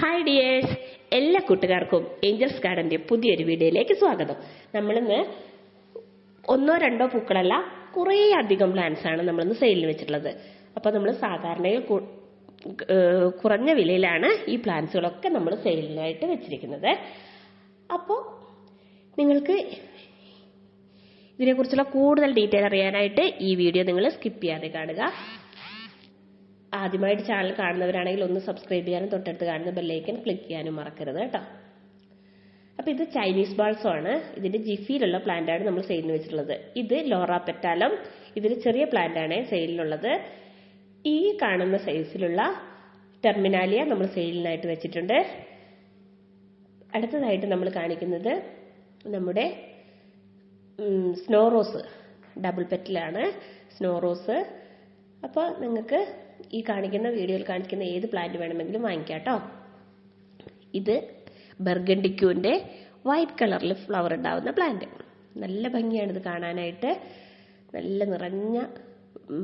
Hi dears എല്ലാ കൂട്ടുകാർക്കും Angeles ഗാർഡന്റെ പുതിയൊരു വീഡിയോയിലേക്ക് സ്വാഗതം. നമ്മളിന്ന് ഒന്നോ രണ്ടോ പൂക്കളല്ല കുറേ അധികം പ്ലാന്റ്സ് ആണ് നമ്മളിന്ന് സെയിലിൽ വെച്ചിട്ടുള്ളത്. അപ്പോൾ നമ്മൾ സാധാരണയിൽ കുറഞ്ഞ വിലയിലാണ് ഈ പ്ലാന്റ്സുകളൊക്കെ നമ്മൾ സെയിലിനായിട്ട് വെച്ചിരിക്കുന്നത്. അപ്പോൾ നിങ്ങൾക്ക് ഇതിനെക്കുറിച്ചുള്ള കൂടുതൽ ഡീറ്റെയിൽ അറിയാനായിട്ട് ഈ വീഡിയോ നിങ്ങൾ സ്കിപ്പ് ചെയ്യാതെ കാണുക. ആദ്യമായിട്ട് ചാനൽ കാണുന്നവരാണെങ്കിൽ ഒന്ന് സബ്സ്ക്രൈബ് ചെയ്യാനും തൊട്ടടുത്ത് കാണുന്ന ബെല്ലൈക്കൻ ക്ലിക്ക് ചെയ്യാനും മറക്കരുത് കേട്ടോ. അപ്പോൾ ഇത് ചൈനീസ് ബാൾസോ ആണ്. ഇതിന്റെ ജിഫിയിലുള്ള പ്ലാന്റാണ് നമ്മൾ സെയിലിന് വെച്ചിട്ടുള്ളത്. ഇത് ലോറ പെറ്റാലം ഇതിൽ ചെറിയ പ്ലാന്റാണ് സെയിലിനുള്ളത് ഈ കാണുന്ന സൈസിലുള്ള ടെർമിനാലിയ നമ്മൾ സെയിലിനായിട്ട് വെച്ചിട്ടുണ്ട്. അടുത്തതായിട്ട് നമ്മൾ കാണിക്കുന്നത് നമ്മുടെ സ്നോ റോസ് ഡബിൾ പെറ്റിലാണ് സ്നോ റോസ് അപ്പോൾ നിങ്ങൾക്ക് ഈ കാണിക്കുന്ന വീഡിയോയിൽ കാണിക്കുന്ന ഏത് പ്ലാന്റ് വേണമെങ്കിലും വാങ്ങിക്കാം കേട്ടോ ഇത് ബർഗണ്ടിക്യൂവിന്റെ വൈറ്റ് കളറിൽ ഫ്ലവർ ഉണ്ടാവുന്ന പ്ലാന്റ് നല്ല ഭംഗിയാണ് ഇത് കാണാനായിട്ട്. നല്ല നിറഞ്ഞ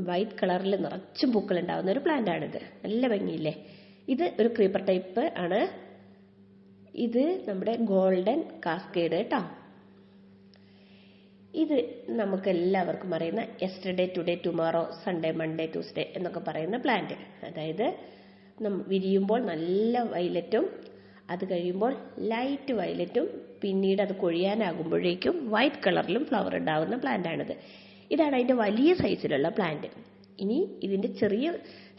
വൈറ്റ് കളറിൽ നിറച്ചും പൂക്കൾ ഉണ്ടാവുന്ന ഒരു പ്ലാന്റ് ആണിത്. നല്ല ഭംഗിയില്ലേ? ഇത് ഒരു ക്രീപ്പർ ടൈപ്പ് ആണ്. ഇത് നമ്മുടെ ഗോൾഡൻ കാസ്കേഡ് കേട്ടോ ഇത് നമുക്ക് എല്ലാവർക്കും അറിയുന്ന yesterday today tomorrow Sunday Monday Tuesday എന്നൊക്കെ പറയുന്ന പ്ലാന്റ് അതായത് വിരിയുമ്പോൾ നല്ല വയലറ്റും അത് കഴിയുമ്പോൾ ലൈറ്റ് വയലറ്റും പിന്നീട് അത് കൊഴിയാനാകുമ്പോഴേക്കും വൈറ്റ് കളറിലും ഫ്ലവർ ഉണ്ടാകുന്ന പ്ലാന്റ് ആണിത്. ഇതാണ് അതിന്റെ വലിയ സൈസിലുള്ള പ്ലാന്റ് ഇനി ഇതിന്റെ ചെറിയ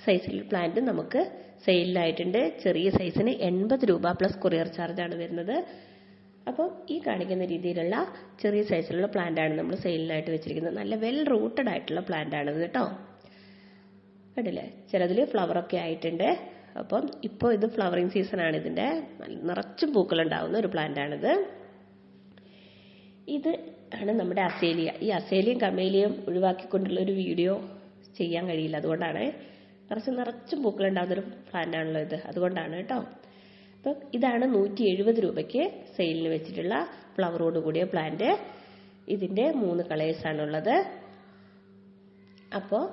സൈസിൽ പ്ലാന്റ് നമുക്ക് സെയിലിലായിട്ടുണ്ട് ചെറിയ സൈസിന് എൺപത് രൂപ പ്ലസ് കൊറിയർ ചാർജാണ് വരുന്നത്. അപ്പോൾ ഈ കാണിക്കുന്ന രീതിയിലുള്ള ചെറിയ സൈസിലുള്ള പ്ലാന്റ് ആണ് നമ്മൾ സെയിലിനായിട്ട് വെച്ചിരിക്കുന്നത്. നല്ല വെൽ റൂട്ടഡ് ആയിട്ടുള്ള പ്ലാന്റ് ആണിത് കേട്ടോ. കണ്ടില്ലേ? ചിലതിൽ ഫ്ലവറൊക്കെ ആയിട്ടുണ്ട്. അപ്പം ഇപ്പോൾ ഇത് ഫ്ലവറിങ് സീസൺ ആണ്. ഇതിന്റെ നിറച്ചും പൂക്കൾ ഉണ്ടാവുന്ന ഒരു പ്ലാന്റ് ആണിത്. ഇത് ആണ് നമ്മുടെ അസേലിയ. ഈ അസേലിയും കമേലിയും ഒഴിവാക്കിക്കൊണ്ടുള്ള ഒരു വീഡിയോ ചെയ്യാൻ കഴിയില്ല. അതുകൊണ്ടാണ് നിറച്ച് നിറച്ചും പൂക്കൾ ഉണ്ടാകുന്ന ഒരു പ്ലാന്റ് ആണല്ലോ ഇത് അതുകൊണ്ടാണ് കേട്ടോ. അപ്പം ഇതാണ് നൂറ്റി എഴുപത് രൂപയ്ക്ക് സെയിലിന് വെച്ചിട്ടുള്ള ഫ്ലവറോട് കൂടിയ പ്ലാന്റ് ഇതിന്റെ മൂന്ന് കളേഴ്സാണുള്ളത് അപ്പോൾ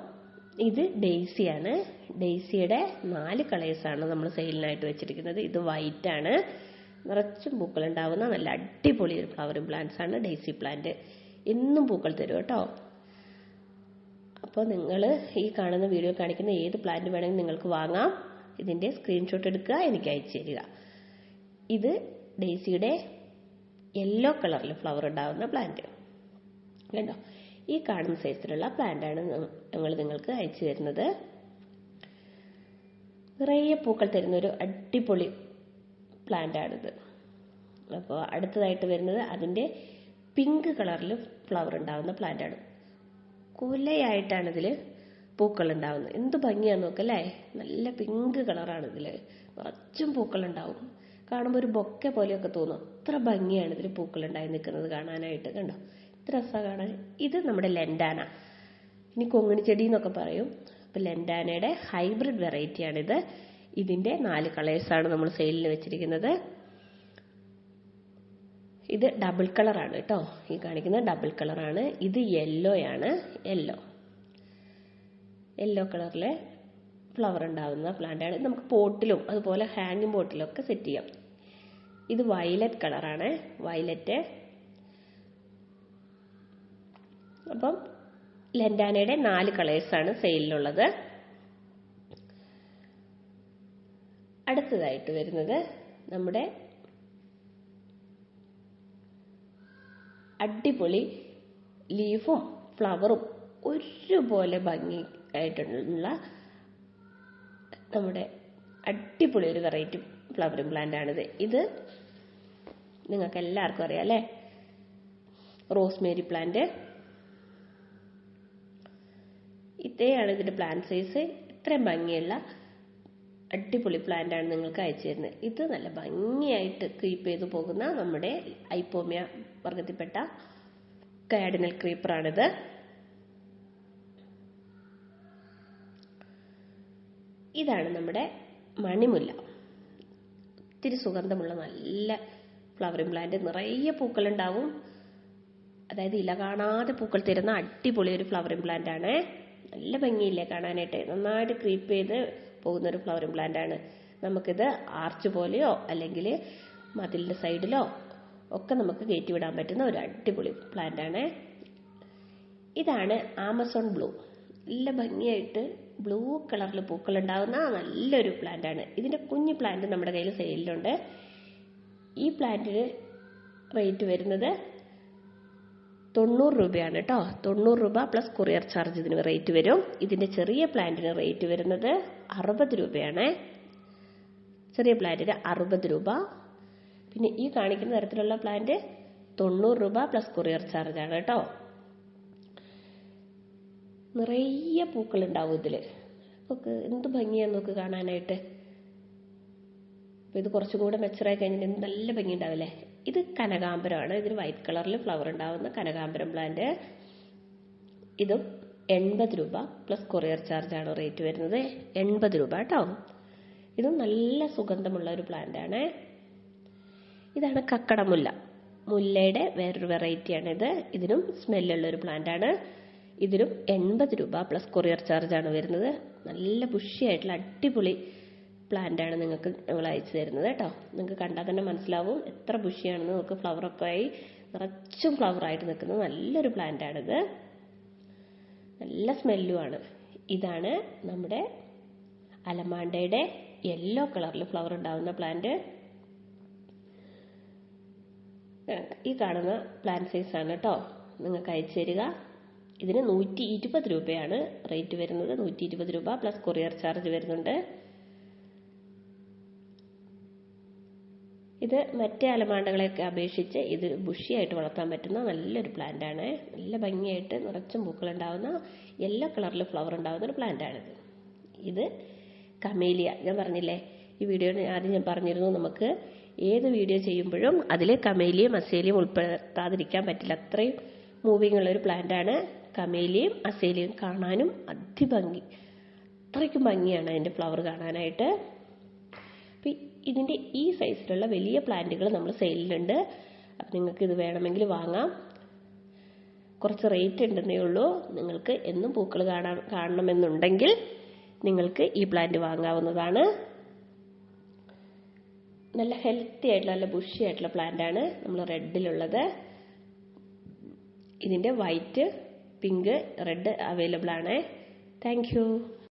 ഇത് ഡെയ്സിയാണ് ഡെയ്സിയുടെ നാല് കളേഴ്സാണ് നമ്മൾ സെയിലിനായിട്ട് വെച്ചിരിക്കുന്നത്. ഇത് വൈറ്റ് ആണ്. നിറച്ചും പൂക്കൾ ഉണ്ടാവുന്ന നല്ല അടിപൊളി ഒരു ഫ്ലവറിംഗ് പ്ലാന്റ്സ് ആണ് ഡെയ്സി പ്ലാന്റ് എന്നും പൂക്കൾ തരും കേട്ടോ. അപ്പോൾ നിങ്ങൾ ഈ കാണുന്ന വീഡിയോ കാണിക്കുന്ന ഏത് പ്ലാന്റ് വേണമെങ്കിലും നിങ്ങൾക്ക് വാങ്ങാം. ഇതിന്റെ സ്ക്രീൻഷോട്ട് എടുക്കുക എനിക്ക് അയച്ചു തരിക. ഇത് ഡേസിയുടെ യെല്ലോ കളറിൽ ഫ്ലവർ ഉണ്ടാകുന്ന പ്ലാന്റ് കണ്ടോ? ഈ കാണുന്ന സൈസിലുള്ള പ്ലാന്റാണ് ഞങ്ങൾ നിങ്ങൾക്ക് അയച്ചു തരുന്നത്. നിറയെ പൂക്കൾ തരുന്ന ഒരു അടിപൊളി പ്ലാന്റാണിത് അപ്പോൾ അടുത്തതായിട്ട് വരുന്നത് അതിന്റെ പിങ്ക് കളറിൽ ഫ്ലവർ ഉണ്ടാകുന്ന പ്ലാന്റാണ് കുലയായിട്ടാണ് ഇതിൽ പൂക്കൾ ഉണ്ടാവുന്നത്. എന്ത് ഭംഗിയാന്ന് നോക്കല്ലേ നല്ല പിങ്ക് കളറാണ് ഇതിൽ കുറച്ചും പൂക്കൾ ഉണ്ടാവും. കാണുമ്പോൾ ഒരു ബൊക്കെ പോലെയൊക്കെ തോന്നും. ഇത്ര ഭംഗിയാണ് ഇതിൽ പൂക്കൾ ഉണ്ടായി നിൽക്കുന്നത് കാണാനായിട്ട് കണ്ടോ? ഇത്ര രസമാണ് കാണാൻ. ഇത് നമ്മുടെ ലെൻഡാന. ഇനി കൊങ്ങിണി ചെടി എന്നൊക്കെ പറയും. അപ്പം ലെൻഡാനയുടെ ഹൈബ്രിഡ് വെറൈറ്റിയാണിത്. ഇതിന്റെ നാല് കളേഴ്സാണ് നമ്മൾ സെയിലിൽ വെച്ചിരിക്കുന്നത്. ഇത് ഡബിൾ കളറാണ് കേട്ടോ. ഈ കാണിക്കുന്നത് ഡബിൾ കളറാണ്. ഇത് ആണ് യെല്ലോ. യെല്ലോ കളറിലെ ഫ്ലവർ ഉണ്ടാവുന്ന പ്ലാന്റാണ്. നമുക്ക് പോട്ടിലും അതുപോലെ ഹാങ്ങിങ് പോട്ടിലും ഒക്കെ സെറ്റ് ചെയ്യാം. ഇത് വയലറ്റ് കളറാണ് വയലറ്റ് അപ്പം ലെൻഡാനയുടെ നാല് കളേഴ്സാണ് സെയിലിലുള്ളത് അടുത്തതായിട്ട് വരുന്നത് നമ്മുടെ അടിപൊളി ലീഫും ഫ്ലവറും ഒരുപോലെ ഭംഗി ആയിട്ടുള്ള നമ്മുടെ അടിപൊളി ഒരു വെറൈറ്റി ഫ്ലവറിങ് പ്ലാന്റ് ആണിത്. ഇത് നിങ്ങൾക്ക് എല്ലാവർക്കും അറിയാം അല്ലേ? Rosemary plant. ഇത്രയാണ് ഇതിന്റെ പ്ലാന്റ് സൈസ്. ഇത്രയും ഭംഗിയുള്ള അടിപൊളി പ്ലാന്റ് ആണ് നിങ്ങൾക്ക് അയച്ചു തരുന്നത്. ഇത് നല്ല ഭംഗിയായിട്ട് ക്രീപ്പ് ചെയ്തു പോകുന്ന നമ്മുടെ ഐപ്പോമിയ വർഗത്തിൽപ്പെട്ട കാഡിനൽ ക്രീപ്പറാണിത് ഇതാണ് നമ്മുടെ മണിമുല്ല. ഒത്തിരി സുഗന്ധമുള്ള നല്ല ഫ്ലവറിങ് പ്ലാന്റ് നിറയെ പൂക്കളുണ്ടാവും. അതായത് ഇല കാണാതെ പൂക്കൾ തരുന്ന അടിപൊളി ഒരു ഫ്ലവറിങ് പ്ലാന്റ് ആണ്. നല്ല ഭംഗിയില്ലേ കാണാനായിട്ട്. നന്നായിട്ട് ക്രീപ്പ് ചെയ്ത് പോകുന്ന ഒരു ഫ്ലവറിങ് പ്ലാന്റ് ആണ്. നമുക്കിത് ആർച്ച് പോലെയോ അല്ലെങ്കിൽ മതിലിന്റെ സൈഡിലോ ഒക്കെ നമുക്ക് കയറ്റി വിടാൻ പറ്റുന്ന ഒരു അടിപൊളി പ്ലാന്റ് ആണ്. ഇതാണ് ആമസോൺ ബ്ലൂ. നല്ല ഭംഗിയായിട്ട് ബ്ലൂ കളറിൽ പൂക്കൾ ഉണ്ടാകുന്ന നല്ലൊരു പ്ലാന്റ് ആണ്. ഇതിന്റെ കുഞ്ഞു പ്ലാന്റ് നമ്മുടെ കയ്യിൽ സെയിലിലുണ്ട് ഈ പ്ലാന്റിന് റേറ്റ് വരുന്നത് തൊണ്ണൂറ് രൂപയാണ് കേട്ടോ തൊണ്ണൂറ് രൂപ പ്ലസ് കൊറിയർ ചാർജ് ഇതിന് റേറ്റ് വരും. ഇതിന്റെ ചെറിയ പ്ലാന്റിന് റേറ്റ് വരുന്നത് അറുപത് രൂപയാണ്. ചെറിയ പ്ലാന്റിന് അറുപത് രൂപ. പിന്നെ ഈ കാണിക്കുന്ന തരത്തിലുള്ള പ്ലാന്റ് തൊണ്ണൂറ് രൂപ പ്ലസ് കൊറിയർ ചാർജ് ആണ് കേട്ടോ നിറയെ പൂക്കൾ ഉണ്ടാവും ഇതിൽ നമുക്ക് എന്ത് ഭംഗിയാന്ന് നോക്ക് കാണാനായിട്ട്. അപ്പോൾ ഇത് കുറച്ചും കൂടെ മെച്ചറായി കഴിഞ്ഞിട്ട് നല്ല ഭംഗി ഉണ്ടാവില്ലേ ഇത് കനകാമ്പരമാണ് ഇതിന് വൈറ്റ് കളറിൽ ഫ്ലവർ ഉണ്ടാവുന്ന കനകാമ്പരം പ്ലാന്റ് ഇതും എൺപത് രൂപ പ്ലസ് കൊറിയർ ചാർജാണ് റേറ്റ് വരുന്നത്. എൺപത് രൂപ കേട്ടോ ഇതും നല്ല സുഗന്ധമുള്ള ഒരു പ്ലാന്റ് ആണ്. ഇതാണ് കക്കടമുല്ല. മുല്ലയുടെ വേറൊരു വെറൈറ്റിയാണിത് ഇതിനും സ്മെല്ലുള്ള ഒരു പ്ലാന്റ് ആണ്. ഇതിനും എൺപത് രൂപ പ്ലസ് കൊറിയർ ചാർജ് ആണ് വരുന്നത്. നല്ല ബുഷിയായിട്ടുള്ള അടിപൊളി പ്ലാന്റ് ആണ് നിങ്ങൾക്ക് ഞങ്ങൾ അയച്ചു തരുന്നത് കേട്ടോ. നിങ്ങൾക്ക് കണ്ടാൽ തന്നെ മനസ്സിലാവും എത്ര ബുഷിയാണെന്ന് നമുക്ക് ഫ്ലവറൊക്കെ ആയി നിറച്ചും ഫ്ലവർ ആയിട്ട് നിൽക്കുന്ന നല്ലൊരു പ്ലാന്റ് ആണിത്. നല്ല സ്മെല്ലുമാണ് ഇതാണ് നമ്മുടെ അലമാണ്ടയുടെ യെല്ലോ കളറിൽ ഫ്ലവർ ഉണ്ടാവുന്ന പ്ലാന്റ് ഈ കാണുന്ന പ്ലാന്റ് സൈസ് ആണ് കേട്ടോ. നിങ്ങൾക്ക് അയച്ചു തരിക. ഇതിന് നൂറ്റി ഇരുപത് രൂപയാണ് റേറ്റ് വരുന്നത്. നൂറ്റി ഇരുപത് രൂപ പ്ലസ് കൊറിയർ ചാർജ് വരുന്നുണ്ട്. ഇത് മറ്റേ അലമാണ്ടകളെയൊക്കെ അപേക്ഷിച്ച് ഇത് ബുഷിയായിട്ട് വളർത്താൻ പറ്റുന്ന നല്ലൊരു പ്ലാന്റ് ആണ്. നല്ല ഭംഗിയായിട്ട് നിറച്ചും പൂക്കളുണ്ടാവുന്ന യെല്ലോ കളറിൽ ഫ്ലവർ ഉണ്ടാവുന്ന ഒരു പ്ലാന്റ് ആണിത്. ഇത് കമേലിയ ഞാൻ പറഞ്ഞില്ലേ ഈ വീഡിയോ ആദ്യം ഞാൻ പറഞ്ഞിരുന്നു നമുക്ക് ഏത് വീഡിയോ ചെയ്യുമ്പോഴും അതിൽ കമേലിയും അസേലിയും ഉൾപ്പെടുത്താതിരിക്കാൻ പറ്റില്ല. അത്രയും മൂവിങ് ഉള്ള ഒരു പ്ലാന്റ് ആണ്. കമേലിയും അസേലിയും കാണാനും അതിഭംഗി അത്രയ്ക്കും ഭംഗിയാണ് അതിന്റെ ഫ്ലവർ കാണാനായിട്ട്. ഇതിന്റെ ഈ സൈസിലുള്ള വലിയ പ്ലാന്റുകൾ നമ്മൾ സെയിലിലുണ്ട് അപ്പം നിങ്ങൾക്ക് ഇത് വേണമെങ്കിൽ വാങ്ങാം. കുറച്ച് റേറ്റ് ഉണ്ടെന്നേ ഉള്ളൂ. നിങ്ങൾക്ക് എന്നും പൂക്കൾ കാണാൻ കാണണമെന്നുണ്ടെങ്കിൽ നിങ്ങൾക്ക് ഈ പ്ലാന്റ് വാങ്ങാവുന്നതാണ്. നല്ല ഹെൽത്തി ആയിട്ടുള്ള നല്ല ബുഷി ആയിട്ടുള്ള പ്ലാന്റ് ആണ് നമ്മൾ റെഡിലുള്ളത് ഇതിന്റെ വൈറ്റ് പിങ്ക് റെഡ് അവൈലബിൾ ആണേ. താങ്ക്